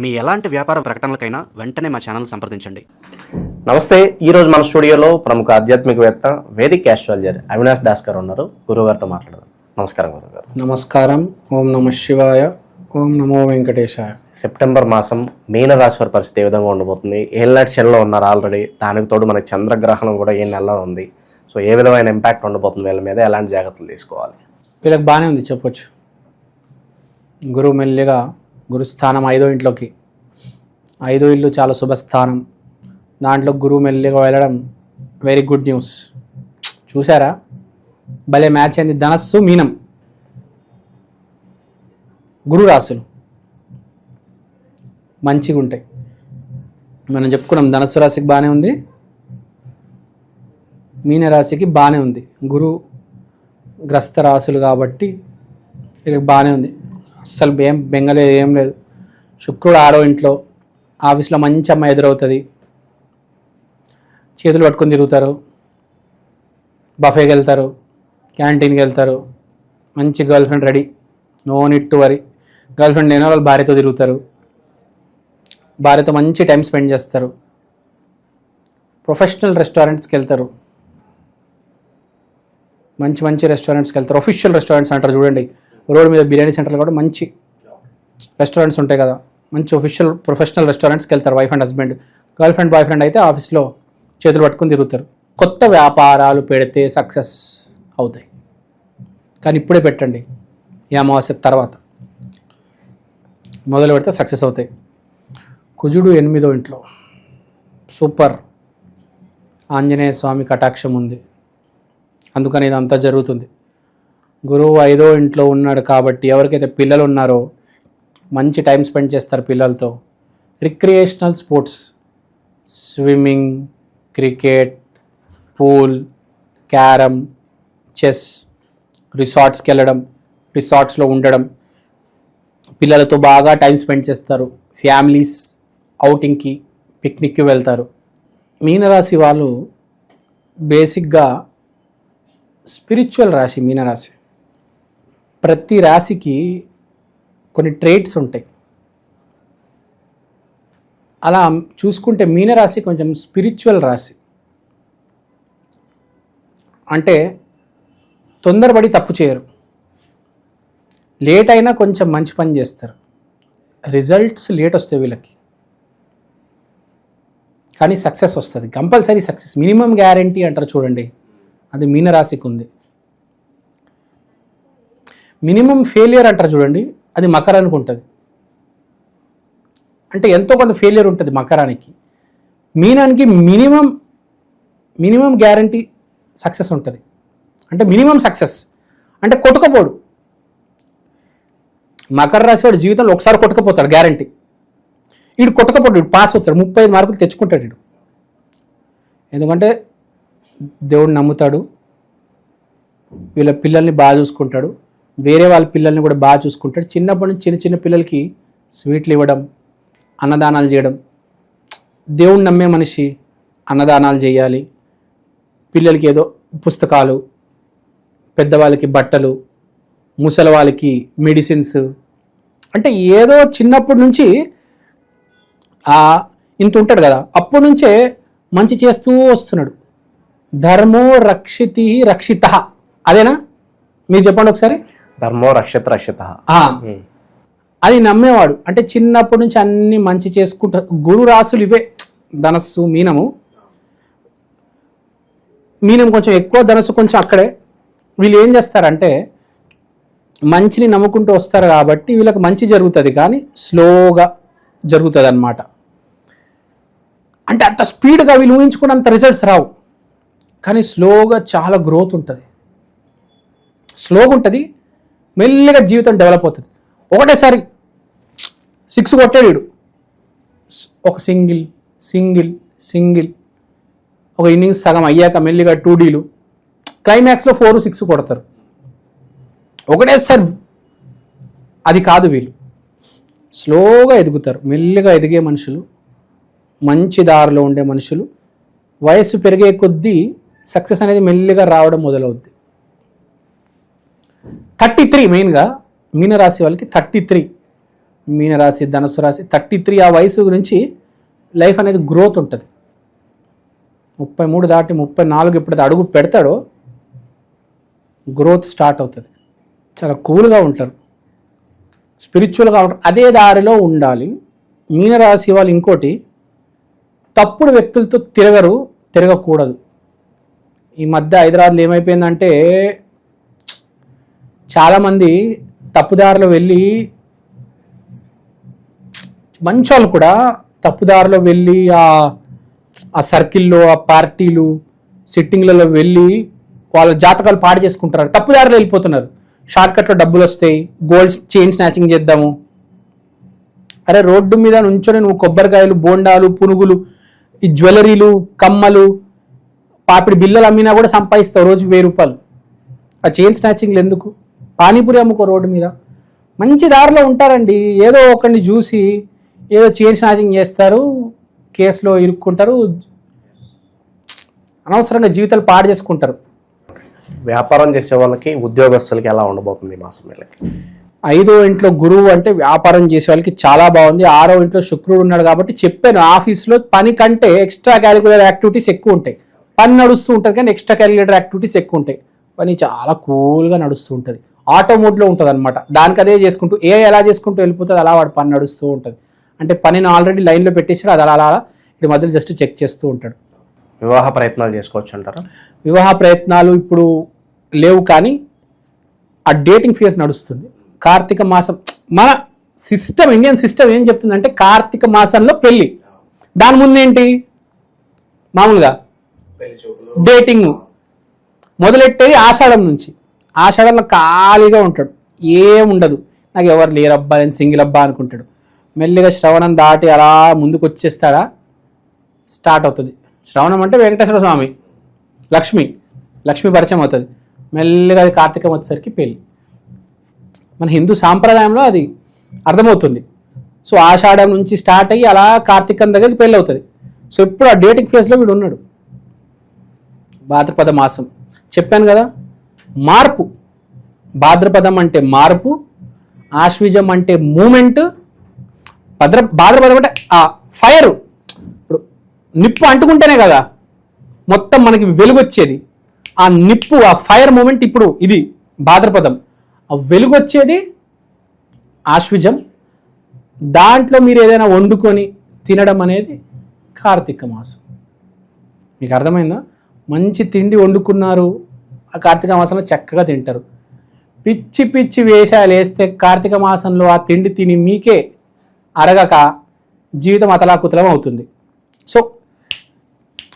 మీ ఎలాంటి వ్యాపార ప్రకటనలకైనా వెంటనే మా ఛానల్ సంప్రదించండి. నమస్తే ఈరోజు మన స్టూడియోలో ప్రముఖ ఆధ్యాత్మికవేత్త వేదిక్ ఆస్ట్రాలజర్ అవినాష్ దాస్ గారు ఉన్నారు. గురువుగారితో మాట్లాడదాం. నమస్కారం గురుగారు నమస్కారం. ఓం నమ శివాయ ఓం నమో వెంకటేశాయ. సెప్టెంబర్ మాసం మీన రాశి వారి పరిస్థితి ఏ విధంగా ఉండబోతుంది? ఏళ్ళనాటి శనిలో ఉన్నారు ఆల్రెడీ. దానికి తోడు మనకి చంద్రగ్రహణం కూడా ఏ నెలలో ఉంది. సో ఏ విధమైన ఇంపాక్ట్ ఉండబోతుంది వీళ్ళ మీద? ఎలాంటి జాగ్రత్తలు తీసుకోవాలి? వీళ్ళకి బాగానే ఉంది చెప్పొచ్చు. గురువు మెల్లిగా గురుస్థానం ఐదో ఇంట్లోకి. ఐదో ఇల్లు చాలా శుభస్థానం. దాంట్లో గురువు మెల్లిగా వెళ్ళడం వెరీ గుడ్ న్యూస్ చూసారా భలే మ్యాచ్ అయింది ధనస్సు మీనం. గురు రాశులు మంచిగా ఉంటాయి. మనం చెప్పుకున్నాం ధనస్సు రాశికి బాగానే ఉంది. మీన రాశికి బాగానే ఉంది. గురు గ్రస్త రాశులు కాబట్టి వీళ్ళకి బాగానే ఉంది. అస్సలు ఏం బెంగలేదు ఏం లేదు. శుక్రుడు ఆరో ఇంట్లో ఆఫీస్లో మంచి అమ్మాయి ఎదురవుతుంది. చేతులు పట్టుకొని తిరుగుతారు. బఫేకి వెళ్తారు క్యాంటీన్కి వెళ్తారు. మంచి girl friend ready. No need to worry girl friend లేని వాళ్ళు భార్యతో తిరుగుతారు. భార్యతో మంచి టైం స్పెండ్ చేస్తారు. ప్రొఫెషనల్ రెస్టారెంట్స్కి వెళ్తారు. మంచి మంచి రెస్టారెంట్స్కి వెళ్తారు. అఫీషియల్ రెస్టారెంట్స్ అంటారు చూడండి. రోడ్ మీద బిర్యానీ సెంటర్లు కూడా మంచి రెస్టారెంట్స్ ఉంటాయి కదా. మంచి ఒఫిషియల్ ప్రొఫెషనల్ రెస్టారెంట్స్కి వెళ్తారు wife and husband girlfriend boyfriend అయితే ఆఫీస్లో చేతులు పట్టుకుని తిరుగుతారు. కొత్త వ్యాపారాలు పెడితే సక్సెస్ అవుతాయి. కానీ ఇప్పుడే పెట్టండి. ఈ అమావాస్య తర్వాత మొదలు పెడితే సక్సెస్ అవుతాయి. కుజుడు ఎనిమిదో ఇంట్లో. సూపర్. ఆంజనేయ స్వామి కటాక్షం ఉంది. అందుకని ఇదంతా జరుగుతుంది. గురువు ఐదో ఇంట్లో ఉన్నాడు కాబట్టి ఎవరికైతే పిల్లలు ఉన్నారో మంచి టైం స్పెండ్ చేస్తారు పిల్లలతో. Recreational sports. Swimming cricket pool carrom chess రిసార్ట్స్కి వెళ్ళడం రిసార్ట్స్లో ఉండడం. పిల్లలతో బాగా టైం స్పెండ్ చేస్తారు. ఫ్యామిలీస్ అవుటింగ్కి పిక్నిక్కి వెళ్తారు. మీనరాశి వాళ్ళు బేసిక్గా స్పిరిచువల్ రాశి మీనరాశి. ప్రతి రాశికి కొన్ని ట్రేట్స్ ఉంటాయి. అలా చూసుకుంటే మీనరాశి కొంచెం స్పిరిచువల్ రాశి. అంటే తొందరపడి తప్పు చేయరు. లేట్ అయినా కొంచెం మంచి పని చేస్తారు. రిజల్ట్స్ లేట్ వస్తాయి వీళ్ళకి. కానీ సక్సెస్ వస్తుంది. Compulsory success. మినిమం గ్యారంటీ అంటారు చూడండి. అది మీనరాశికి ఉంది మినిమం ఫెయిలియర్ అంటారు చూడండి అది మకరానికి ఉంటుంది. అంటే ఎంతో కొంత ఫెయిలియర్ ఉంటుంది మకరానికి. మీనానికి మినిమం మినిమం గ్యారంటీ సక్సెస్ ఉంటుంది. అంటే మినిమం సక్సెస్. అంటే కొట్టుకపోడు. మకర రాశి వాడు జీవితంలో ఒకసారి కొట్టుకపోతాడు గ్యారంటీ. వీడు కొట్టుకపోడు వీడు పాస్ అవుతాడు ముప్పై ఐదు మార్కులు తెచ్చుకుంటాడు వీడు ఎందుకంటే దేవుడిని నమ్ముతాడు వీళ్ళ పిల్లల్ని బాగా చూసుకుంటాడు వేరే వాళ్ళ పిల్లల్ని కూడా బాగా చూసుకుంటాడు. చిన్నప్పటి నుంచి చిన్న చిన్న పిల్లలకి స్వీట్లు ఇవ్వడం అన్నదానాలు చేయడం. దేవుణ్ణి నమ్మే మనిషి అన్నదానాలు చేయాలి. పిల్లలకి ఏదో పుస్తకాలు పెద్దవాళ్ళకి బట్టలు ముసలి వాళ్ళకి మెడిసిన్స్. అంటే ఏదో చిన్నప్పటి నుంచి ఇంత ఉంటాడు కదా. అప్పటి నుంచే మంచి చేస్తూ వస్తున్నాడు. ధర్మో రక్షితి రక్షిత. అదేనా? మీరు చెప్పండి ఒకసారి. ధర్మో రక్షత రక్షత. అది నమ్మేవాడు. అంటే చిన్నప్పటి నుంచి అన్ని మంచి చేసుకుంటా గురు రాసులు ఇవే. ధనస్సు మీనము. మీనం కొంచెం ఎక్కువ ధనస్సు కొంచెం అక్కడే. వీళ్ళు ఏం చేస్తారంటే మంచిని నమ్ముకుంటూ వస్తారు కాబట్టి వీళ్ళకి మంచి జరుగుతుంది కానీ స్లోగా జరుగుతుంది అనమాట అంటే అంత స్పీడ్గా వీళ్ళు ఊహించుకున్నంత రిజల్ట్స్ రావు. కానీ స్లోగా చాలా గ్రోత్ ఉంటుంది. స్లోగా ఉంటుంది మెల్లిగా జీవితం డెవలప్ అవుతుంది. ఒకటేసారి సిక్స్ కొట్టాడు వీడు. ఒక సింగిల్ సింగిల్ సింగిల్. ఒక ఇన్నింగ్స్ సగం అయ్యాక మెల్లిగా టూ డీలు క్లైమాక్స్లో ఫోర్ సిక్స్ కొడతారు. ఒకటేసారి అది కాదు వీళ్ళు. స్లోగా ఎదుగుతారు. మెల్లిగా ఎదిగే మనుషులు మంచి దారిలో ఉండే మనుషులు. వయస్సు పెరిగే కొద్దీ సక్సెస్ అనేది మెల్లిగా రావడం మొదలవుద్ది. థర్టీ త్రీ మెయిన్గా మీనరాశి వాళ్ళకి థర్టీ త్రీ. మీనరాశి ధనుసు రాశి థర్టీ త్రీ ఆ వయసు గురించి లైఫ్ అనేది గ్రోత్ ఉంటుంది. ముప్పై మూడు దాటి ముప్పై నాలుగు ఎప్పుడైతే అడుగు పెడతాడో గ్రోత్ స్టార్ట్ అవుతుంది. చాలా కూల్గా ఉంటారు. స్పిరిచువల్గా ఉంటారు. అదే దారిలో ఉండాలి. మీనరాశి వాళ్ళు ఇంకోటి తప్పుడు వ్యక్తులతో తిరగరు తిరగకూడదు. ఈ మధ్య హైదరాబాద్లో ఏమైపోయిందంటే చాలామంది తప్పుదారిలో వెళ్ళి మంచి వాళ్ళు కూడా తప్పుదారిలో వెళ్ళి ఆ ఆ సర్కిల్లో ఆ పార్టీలు సిట్టింగ్లలో వెళ్ళి వాళ్ళ జాతకాలు పాడు చేసుకుంటారు తప్పుదారిలో వెళ్ళిపోతున్నారు. షార్ట్కట్లో డబ్బులు వస్తాయి. గోల్డ్ చైన్ స్నాచింగ్ చేద్దాము. అరే రోడ్డు మీద నుంచొని నువ్వు కొబ్బరికాయలు బోండాలు పునుగులు ఈ జ్యువెలరీలు కమ్మలు పాపిడి బిల్లలు అమ్మినా కూడా సంపాదిస్తావు రోజు వెయ్యి రూపాయలు. ఆ చైన్ స్నాచింగ్లు ఎందుకు? పానీపూరి అమ్ముకో రోడ్డు మీద. మంచి దారిలో ఉంటారండి. ఏదో ఒకరిని చూసి ఏదో చైన్ స్నాచింగ్ చేస్తారు కేసులో ఇరుక్కుంటారు అనవసరంగా జీవితాలు పాడు చేసుకుంటారు. వ్యాపారం చేసే వాళ్ళకి ఉద్యోగస్తులకి ఎలా ఉండబోతుంది మాసం వీళ్ళకి ఐదో ఇంట్లో గురువు అంటే వ్యాపారం చేసే వాళ్ళకి చాలా బాగుంది. ఆరో ఇంట్లో శుక్రుడు ఉన్నాడు కాబట్టి చెప్పాను ఆఫీస్లో పని కంటే ఎక్స్ట్రా క్యాలిక్యులేటర్ యాక్టివిటీస్ ఎక్కువ ఉంటాయి. పని నడుస్తూ ఉంటుంది కానీ ఎక్స్ట్రా క్యాలిక్యులేటర్ యాక్టివిటీస్ ఎక్కువ ఉంటాయి. పని చాలా కూల్గా నడుస్తూ ఉంటుంది. ఆటో మోడ్లో ఉంటుంది అనమాట దానికి అదే చేసుకుంటూ ఏ ఎలా చేసుకుంటూ వెళ్ళిపోతుంది అలా వాడు పని నడుస్తూ ఉంటుంది. అంటే పనిని ఆల్రెడీ లైన్లో పెట్టేసాడు అది అలా అలా ఇటు మధ్యలో జస్ట్ చెక్ చేస్తూ ఉంటాడు. వివాహ ప్రయత్నాలు చేసుకోవచ్చు అంటారా? వివాహ ప్రయత్నాలు ఇప్పుడు లేవు కానీ ఆ డేటింగ్ ఫేజ్ నడుస్తుంది. కార్తీక మాసం మన సిస్టమ్ ఇండియన్ సిస్టమ్ ఏం చెప్తుందంటే కార్తీక మాసంలో పెళ్ళి. దాని ముందు ఏంటి? మామూలుగా డేటింగ్ మొదలెట్టేది ఆషాఢం నుంచి. ఆషాఢంలో ఖాళీగా ఉంటాడు. ఏముండదు నాకు ఎవరు లేరబ్బా నేను సింగిల్ అబ్బా అనుకుంటాడు. మెల్లిగా శ్రవణం దాటి అలా ముందుకు వచ్చేస్తాడా? స్టార్ట్ అవుతుంది. శ్రవణం అంటే వెంకటేశ్వర స్వామి లక్ష్మి లక్ష్మి పరిచయం అవుతుంది. మెల్లిగా అది కార్తీకం వచ్చేసరికి పెళ్ళి. మన హిందూ సాంప్రదాయంలో అది అర్థమవుతుంది. సో ఆషాఢం నుంచి స్టార్ట్ అయ్యి అలా కార్తీకం దగ్గరికి పెళ్ళి అవుతుంది. సో ఇప్పుడు ఆ డేటింగ్ ఫేజ్లో వీడు ఉన్నాడు. భాద్రపద మాసం. చెప్పాను కదా మార్పు. భాద్రపదం అంటే మార్పు ఆశ్విజం అంటే మూమెంట్ భద్ర భాద్రపదం అంటే ఆ ఫైర్. ఇప్పుడు నిప్పు అంటుకుంటేనే కదా మొత్తం మనకి వెలుగొచ్చేది. ఆ నిప్పు ఆ ఫైర్ మూమెంట్ ఇప్పుడు ఇది భాద్రపదం. ఆ వెలుగొచ్చేది ఆశ్విజం. దాంట్లో మీరు ఏదైనా వండుకొని తినడం అనేది కార్తీక మాసం. మీకు అర్థమైందా? మంచి తిండి వండుకున్నారు ఆ కార్తీక మాసంలో చక్కగా తింటారు. పిచ్చి పిచ్చి వేషాలు వేస్తే కార్తీక మాసంలో ఆ తిండి తిని మీకే అరగక జీవితం అతలాకుతలం అవుతుంది. సో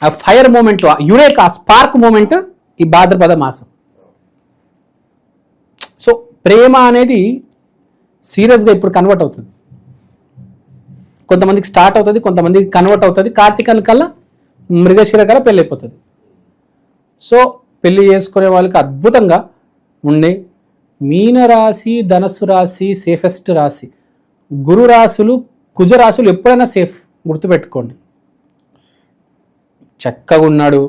ఆ ఫైర్ మూమెంట్ యురేక్ ఆ స్పార్క్ మూమెంట్ ఈ భాద్రపద మాసం. సో ప్రేమ అనేది సీరియస్గా ఇప్పుడు కన్వర్ట్ అవుతుంది. కొంతమందికి స్టార్ట్ అవుతుంది కొంతమందికి కన్వర్ట్ అవుతుంది. కార్తీకం కల్లా మృగశిర కల్లా పెళ్ళైపోతుంది. సో పెళ్ళి చేసుకునే వాళ్ళకి అద్భుతంగా ఉండే మీనరాశి ధనస్సు రాశి సేఫెస్ట్ రాశి. గురు రాశులు కుజ రాశులు ఎప్పుడైనా సేఫ్ గుర్తుపెట్టుకోండి. చక్కగా ఉన్నాడు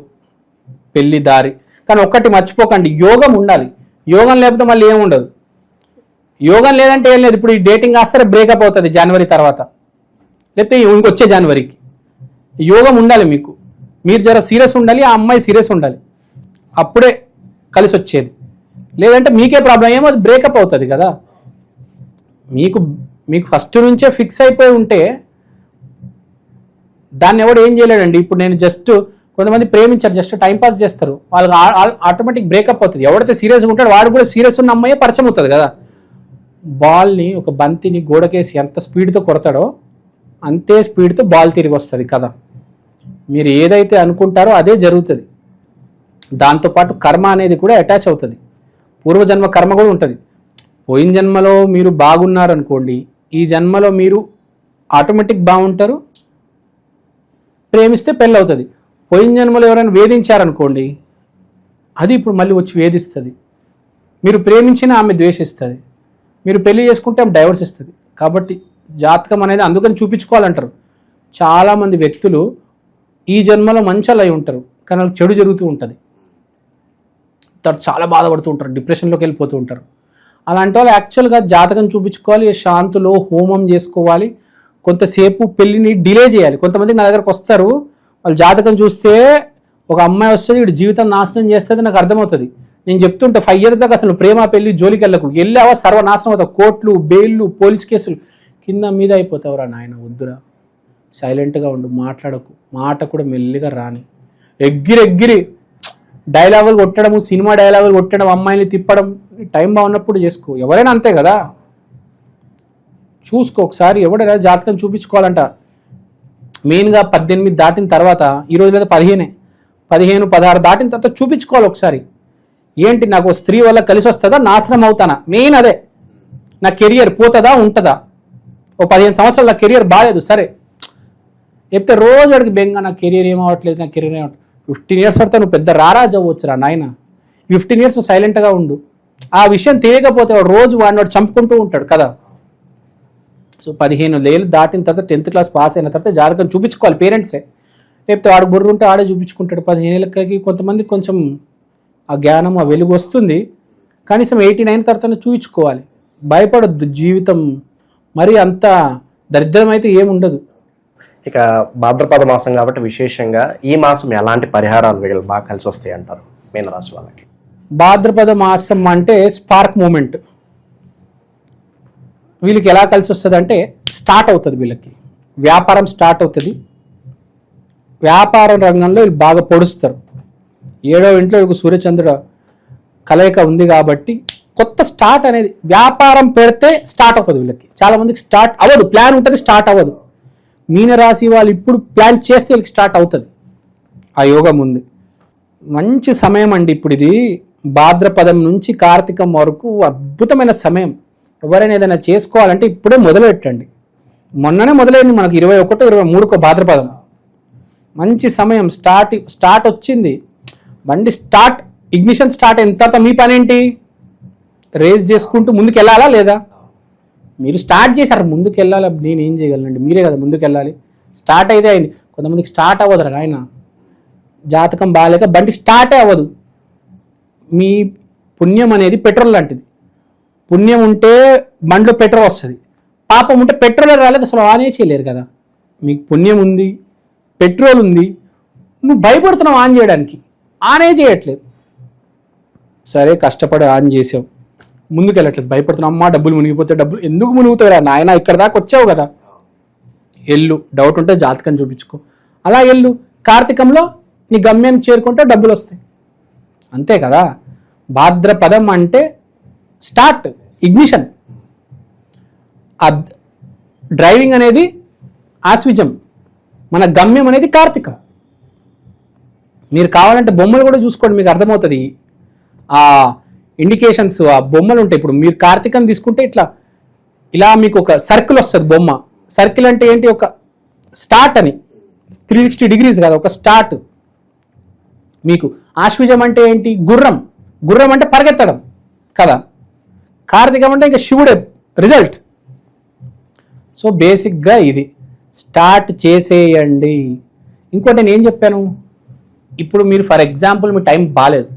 పెళ్ళి దారి. కానీ ఒక్కటి మర్చిపోకండి యోగం ఉండాలి. యోగం లేకపోతే మళ్ళీ ఏముండదు ఉండదు. యోగం లేదంటే ఏం లేదు. ఇప్పుడు ఈ డేటింగ్ కాస్తే బ్రేకప్ అవుతుంది జనవరి తర్వాత. లేకపోతే ఇంకొచ్చే జనవరికి యోగం ఉండాలి మీకు. మీరు జర సీరియస్ ఉండాలి ఆ అమ్మాయి సీరియస్ ఉండాలి. అప్పుడే కలిసి వచ్చేది. లేదంటే మీకే ప్రాబ్లం ఏమో అది బ్రేకప్ అవుతుంది కదా. మీకు మీకు ఫస్ట్ నుంచే ఫిక్స్ అయిపోయి ఉంటే దాన్ని ఎవడు ఏం చేయలేడండి. ఇప్పుడు నేను జస్ట్ కొంతమంది ప్రేమించారు జస్ట్ టైంపాస్ చేస్తారు. వాళ్ళకి ఆటోమేటిక్ బ్రేకప్ అవుతుంది. ఎవడైతే సీరియస్గా ఉంటాడో వాడు కూడా సీరియస్ ఉన్న అమ్మాయే పరిచయం అవుతుంది కదా. బాల్ని ఒక బంతిని గోడకేసి ఎంత స్పీడ్తో కొడతాడో అంతే స్పీడ్తో బాల్ తిరిగి వస్తుంది కదా మీరు ఏదైతే అనుకుంటారో అదే జరుగుతుంది. దాంతోపాటు కర్మ అనేది కూడా అటాచ్ అవుతుంది. పూర్వజన్మ కర్మ కూడా ఉంటుంది. పోయిన జన్మలో మీరు బాగున్నారనుకోండి ఈ జన్మలో మీరు ఆటోమేటిక్ బాగుంటారు ప్రేమిస్తే పెళ్ళి అవుతుంది పోయిన జన్మలో ఎవరైనా వేధించారనుకోండి అది ఇప్పుడు మళ్ళీ వచ్చి వేధిస్తుంది. మీరు ప్రేమించిన ఆమె ద్వేషిస్తుంది. మీరు పెళ్ళి చేసుకుంటే ఆమె డైవర్స్ ఇస్తుంది. కాబట్టి జాతకం అనేది అందుకని చూపించుకోవాలంటారు. చాలామంది వ్యక్తులు ఈ జన్మలో మంచాలు అయి ఉంటారు కానీ వాళ్ళకి చెడు జరుగుతూ ఉంటుంది. తర్వాత చాలా బాధపడుతూ ఉంటారు డిప్రెషన్లోకి వెళ్ళిపోతూ ఉంటారు. అలాంటి వాళ్ళు యాక్చువల్గా జాతకం చూపించుకోవాలి శాంతిలో హోమం చేసుకోవాలి కొంతసేపు పెళ్ళిని డిలే చేయాలి. కొంతమంది నా దగ్గరకు వస్తారు వాళ్ళు జాతకం చూస్తే ఒక అమ్మాయి వస్తుంది వీడు జీవితం నాశనం చేస్తుంది నాకు అర్థమవుతుంది. నేను చెప్తుంటే ఫైవ్ ఇయర్స్ దాకా అసలు ప్రేమ పెళ్ళి జోలికి వెళ్ళకు. వెళ్ళావా? సర్వనాశనం అవుతావు. కోర్టులు బెయిల్లు పోలీస్ కేసులు. కింద మీద అయిపోతావురా నాయన వద్దురా. సైలెంట్గా ఉండు మాట్లాడకు. మాట కూడా మెల్లిగా రాని. ఎగ్గిరి ఎగ్గిరి డైలాగులు కొట్టడము సినిమా డైలాగులు కొట్టడం అమ్మాయిని తిప్పడం టైం బాగున్నప్పుడు చేసుకో. ఎవరైనా అంతే కదా? చూసుకో ఒకసారి. ఎవడైనా జాతకం చూపించుకోవాలంట. మెయిన్గా పద్దెనిమిది దాటిన తర్వాత ఈ లేదా పదిహేనే. పదిహేను పదహారు దాటిన తర్వాత చూపించుకోవాలి ఒకసారి. ఏంటి నాకు స్త్రీ వల్ల కలిసి వస్తుందా? నాశనం అవుతానా? మెయిన్ అదే. నా కెరియర్ పోతుందా ఉంటుందా? ఓ పదిహేను సంవత్సరాలు నా కెరియర్ బాగాలేదు సరే. చెప్తే రోజు అడిగి బెంగ నా కెరియర్ ఏమవట్లేదు నా కెరీర్ ఏమవట్లేదు ఫిఫ్టీన్ ఇయర్స్ పడితే నువ్వు పెద్ద రారాజు అవ్వచ్చురా నాయన. ఫిఫ్టీన్ ఇయర్స్ నువ్వు సైలెంట్గా ఉండు. ఆ విషయం తెలియకపోతే వాడు రోజు వాడిని వాడు చంపుకుంటూ ఉంటాడు కదా. సో పదిహేను ఏళ్ళు దాటిన తర్వాత టెన్త్ క్లాస్ పాస్ అయిన తర్వాత జాతకం చూపించుకోవాలి పేరెంట్సే లేకపోతే ఆడు బుర్ర ఉంటే ఆడే చూపించుకుంటాడు. పదిహేను ఏళ్ళకి కొంతమంది కొంచెం ఆ జ్ఞానం ఆ వెలుగు వస్తుంది. కనీసం ఎయిటీ నైన్ తర్వాత చూపించుకోవాలి భయపడొద్దు జీవితం. మరి అంత దరిద్రం అయితే ఏముండదు. ఇక భాద్రపద మాసం కాబట్టి విశేషంగా ఈ మాసం ఎలాంటి పరిహారాలు వీళ్ళు బాగా కలిసి వస్తాయి అంటారు? మీనరాశి వాళ్ళకి. భాద్రపద మాసం అంటే స్పార్క్ మూమెంట్. వీళ్ళకి ఎలా కలిసి వస్తుంది అంటే స్టార్ట్ అవుతుంది వీళ్ళకి. వ్యాపారం స్టార్ట్ అవుతుంది. వ్యాపార రంగంలో వీళ్ళు బాగా పొడుస్తారు. ఏడో ఇంట్లో వీళ్ళకి సూర్యచంద్రుడు కలయిక ఉంది కాబట్టి కొత్త స్టార్ట్ అనేది వ్యాపారం పెడితే స్టార్ట్ అవుతుంది వీళ్ళకి. చాలామందికి స్టార్ట్ అవ్వదు. ప్లాన్ ఉంటుంది స్టార్ట్ అవ్వదు. మీనరాశి వాళ్ళు ఇప్పుడు ప్లాన్ చేస్తే వీళ్ళకి స్టార్ట్ అవుతుంది. ఆ యోగం ఉంది. మంచి సమయం అండి ఇప్పుడు ఇది. భాద్రపదం నుంచి కార్తీకం వరకు అద్భుతమైన సమయం. ఎవరైనా ఏదైనా చేసుకోవాలంటే ఇప్పుడే మొదలుపెట్టండి మొన్ననే మొదలైంది మనకు ఇరవై ఒకటో ఇరవై మూడుకో భాద్రపదం. మంచి సమయం స్టార్ట్ స్టార్ట్ వచ్చింది. బండి స్టార్ట్ ఇగ్నిషన్ స్టార్ట్ అయిన తర్వాత మీ పనేంటి? రేస్ చేసుకుంటూ ముందుకు వెళ్ళాలా లేదా? మీరు స్టార్ట్ చేశారు ముందుకు వెళ్ళాలి నేను ఏం చేయగలనండి? మీరే కదా ముందుకు వెళ్ళాలి స్టార్ట్ అయితే అయింది. కొంతమందికి స్టార్ట్ అవ్వదురా ఆయన జాతకం బాగాలేక బండి స్టార్టే అవ్వదు. మీ పుణ్యం అనేది పెట్రోల్ లాంటిది. పుణ్యం ఉంటే బండిలో పెట్రోల్ వస్తుంది. పాపం ఉంటే పెట్రోల్ రాలేదు అసలు ఆనే చేయలేరు కదా. మీకు పుణ్యం ఉంది పెట్రోల్ ఉంది. నువ్వు భయపడుతున్నావు ఆన్ చేయడానికి. ఆనే చేయట్లేదు. సరే కష్టపడి ఆన్ చేసావు ముందుకు వెళ్ళట్లేదు అమ్మా డబ్బులు మునిగిపోతే డబ్బులు. ఎందుకు మునుగుతావురా నాయన ఇక్కడ దాకా వచ్చావు కదా. ఎల్లు డౌట్ ఉంటే జాతకం చూపించుకో. అలా ఎల్లు కార్తీకంలో నీ గమ్యాన్ని చేరుకుంటే డబ్బులు వస్తాయి. అంతే కదా? భాద్రపదం అంటే స్టార్ట్ ఇగ్నిషన్ ఆ డ్రైవింగ్ అనేది ఆస్విజం మన గమ్యం అనేది కార్తీక. మీరు కావాలంటే బొమ్మలు కూడా చూసుకోండి మీకు అర్థమవుతుంది. ఆ ఇండికేషన్స్ ఆ బొమ్మలు ఉంటాయి. ఇప్పుడు మీరు కార్తీకం తీసుకుంటే ఇట్లా ఇలా మీకు ఒక సర్కిల్ వస్తుంది బొమ్మ. సర్కిల్ అంటే ఏంటి? ఒక స్టార్ట్ అని. త్రీ సిక్స్టీ డిగ్రీస్ కాదు ఒక స్టార్ట్ మీకు ఆశ్విజం అంటే ఏంటి? గుర్రం. గుర్రం అంటే పరిగెత్తడం కదా. కార్తీకం అంటే ఇంకా శివుడే రిజల్ట్ సో బేసిక్గా ఇది. స్టార్ట్ చేసేయండి. ఇంకోటి నేను ఏం చెప్పాను? ఇప్పుడు మీరు ఫర్ ఎగ్జాంపుల్ మీ టైం బాగాలేదు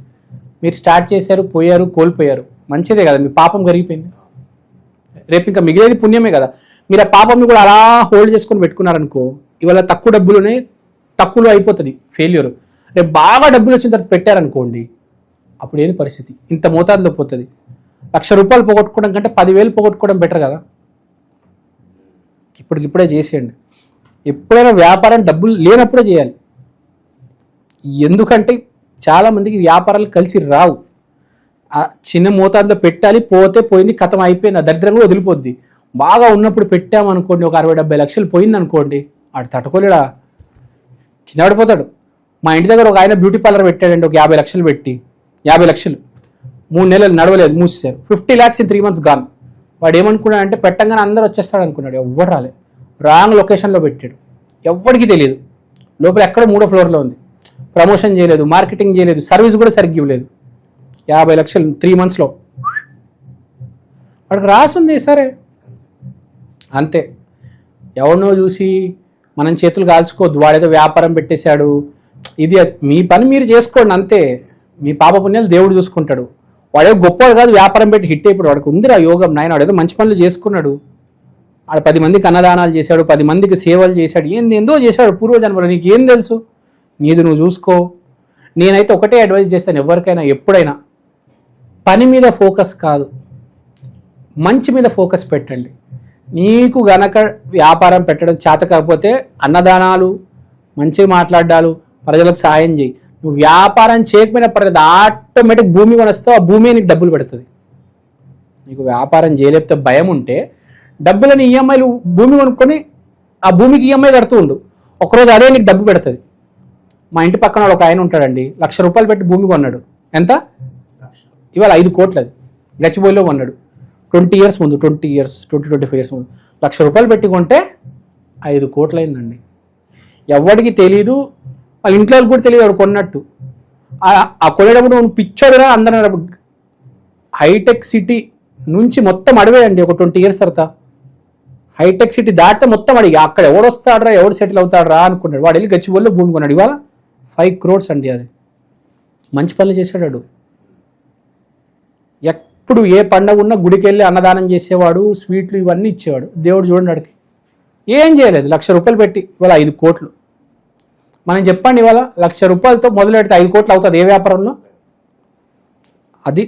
మీరు స్టార్ట్ చేశారు పోయారు కోల్పోయారు. మంచిదే కదా మీ పాపం కరిగిపోయింది. రేపు ఇంకా మిగిలేది పుణ్యమే కదా. మీరు ఆ పాపంని కూడా అలా హోల్డ్ చేసుకొని పెట్టుకున్నారనుకో ఇవాళ తక్కువ డబ్బులునే తక్కువలో అయిపోతుంది ఫెయిల్యూర్ రేపు బాగా డబ్బులు వచ్చిన తర్వాత పెట్టారనుకోండి అప్పుడు ఏది పరిస్థితి? ఇంత మోతాదులో పోతుంది. లక్ష రూపాయలు పోగొట్టుకోవడం కంటే పదివేలు పోగొట్టుకోవడం బెటర్ కదా. ఇప్పటికిప్పుడే చేసేయండి. ఎప్పుడైనా వ్యాపారం డబ్బులు లేనప్పుడే చేయాలి. ఎందుకంటే చాలామందికి వ్యాపారాలు కలిసి రావు. ఆ చిన్న మోతాదులో పెట్టాలి పోతే పోయింది కథం అయిపోయింది ఆ దరిద్రం కూడా వదిలిపోద్ది. బాగా ఉన్నప్పుడు పెట్టామనుకోండి ఒక అరవై డెబ్బై లక్షలు పోయింది అనుకోండి ఆడు తట్టుకోలేడా? చిన్నపడిపోతాడు మా ఇంటి దగ్గర ఒక ఆయన బ్యూటీ పార్లర్ పెట్టాడండి ఒక యాభై లక్షలు పెట్టి. యాభై లక్షలు. మూడు నెలలు నడవలేదు మూసేశారు. Fifty lakhs in three months gone. వాడు ఏమనుకున్నాడు అంటే పెట్టంగానే అందరూ వచ్చేస్తాడు అనుకున్నాడు. ఎవ్వడు రాలే. రాంగ్ లొకేషన్లో పెట్టాడు. ఎవ్వడికి తెలియదు లోపల ఎక్కడ మూడో ఫ్లోర్లో ఉంది. ప్రమోషన్ చేయలేదు మార్కెటింగ్ చేయలేదు సర్వీస్ కూడా సరిగ్గా ఇవ్వలేదు. యాభై లక్షలు త్రీ మంత్స్లో వాడికి రాసుంది సరే. అంతే. ఎవరినో చూసి మనం చేతులు కాల్చుకోవద్దు వాడేదో వ్యాపారం పెట్టేశాడు. ఇది మీ పని మీరు చేసుకోండి అంతే. మీ పాప పుణ్యాలు దేవుడు చూసుకుంటాడు. వాడే గొప్పవాడు కాదు వ్యాపారం పెట్టి హిట్ అయిపోయాడు. వాడికి ఉందిరా యోగం నాయన. వాడు ఏదో మంచి పనులు చేసుకున్నాడు. ఆడ పది మందికి అన్నదానాలు చేశాడు పది మందికి సేవలు చేశాడు. ఏంది ఏందో చేశాడు పూర్వజన్మలో నీకు ఏం తెలుసు? నీది నువ్వు చూసుకో. నేనైతే ఒకటే అడ్వైస్ చేస్తాను ఎవరికైనా ఎప్పుడైనా. పని మీద ఫోకస్ కాదు. మంచి మీద ఫోకస్ పెట్టండి. నీకు గనక వ్యాపారం పెట్టడం చేత కాకపోతే అన్నదానాలు మంచిగా మాట్లాడాలు ప్రజలకు సాయం చేయి. నువ్వు వ్యాపారం చేయకపోయినా పర్లేదు ఆటోమేటిక్ భూమి కొనస్తావు ఆ భూమి నీకు డబ్బులు పెడుతుంది. నీకు వ్యాపారం చేయలేకపోతే భయం ఉంటే డబ్బులని ఈఎంఐలు భూమి కొనుక్కొని ఆ భూమికి ఈఎంఐ కడుతూ ఉండు. ఒకరోజు అదే నీకు డబ్బు పెడుతుంది. మా ఇంటి పక్కన ఒక ఆయన ఉంటాడండి. లక్ష రూపాయలు పెట్టి భూమి కొన్నాడు. ఎంత? ఇవాళ ఐదు కోట్లు అది గచ్చిబోయిలో కొన్నాడు. ట్వంటీ ఇయర్స్ ముందు twenty years twenty twenty five years ముందు. లక్ష రూపాయలు పెట్టి కొంటే ఐదు కోట్లు అయిందండి ఎవడికి తెలీదు. వాళ్ళ ఇంట్లో కూడా తెలియదు వాడు కొన్నట్టు. ఆ- కొనేటప్పుడు నువ్వు పిచ్చోడురా అందరూ హైటెక్ సిటీ నుంచి మొత్తం అడవే అండి ఒక ట్వంటీ ఇయర్స్ తర్వాత. హైటెక్ సిటీ దాటితే మొత్తం అడిగి అక్కడ ఎవడు వస్తాడరా ఎవడు సెటిల్ అవుతాడరా అనుకున్నాడు. వాడు వెళ్ళి గచ్చిబోల్లో భూమి కొన్నాడు. ఇవాళ ఫైవ్ క్రోడ్స్ అండి అది. మంచి పనులు చేశాడు ఎప్పుడు ఏ పండగ ఉన్నా గుడికి వెళ్ళి అన్నదానం చేసేవాడు స్వీట్లు ఇవన్నీ ఇచ్చేవాడు. దేవుడు చూడండి అడిగి ఏం చేయలేదు. లక్ష రూపాయలు పెట్టి ఇవాళ ఐదు కోట్లు. మనం చెప్పండి ఇవాళ లక్ష రూపాయలతో మొదలు పెడితే ఐదు కోట్లు అవుతుంది ఏ వ్యాపారంలో? అది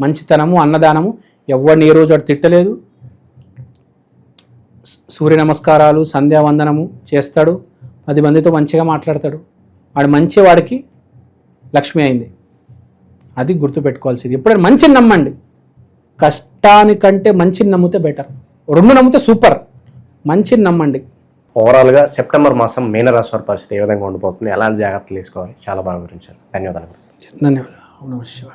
మంచితనము అన్నదానము. ఎవరిని ఏ రోజు అటు తిట్టలేదు. సూర్య నమస్కారాలు సంధ్యావందనము చేస్తాడు. పది మందితో మంచిగా మాట్లాడతాడు. వాడు మంచి వాడికి లక్ష్మి అయింది. అది గుర్తుపెట్టుకోవాల్సింది. ఎప్పుడైనా మంచిని నమ్మండి. కష్టానికంటే మంచిని నమ్మితే బెటర్ రెండు నమ్మితే సూపర్ మంచిని నమ్మండి. ఓవరాల్గా సెప్టెంబర్ మాసం మీనరాశి వారి పరిస్థితి ఏ విధంగా ఉండిపోతుంది? ఎలాంటి జాగ్రత్తలు తీసుకోవాలి? చాలా బాగా వివరించారు. ధన్యవాదాలు. ధన్యవాదాలు. అవును శివ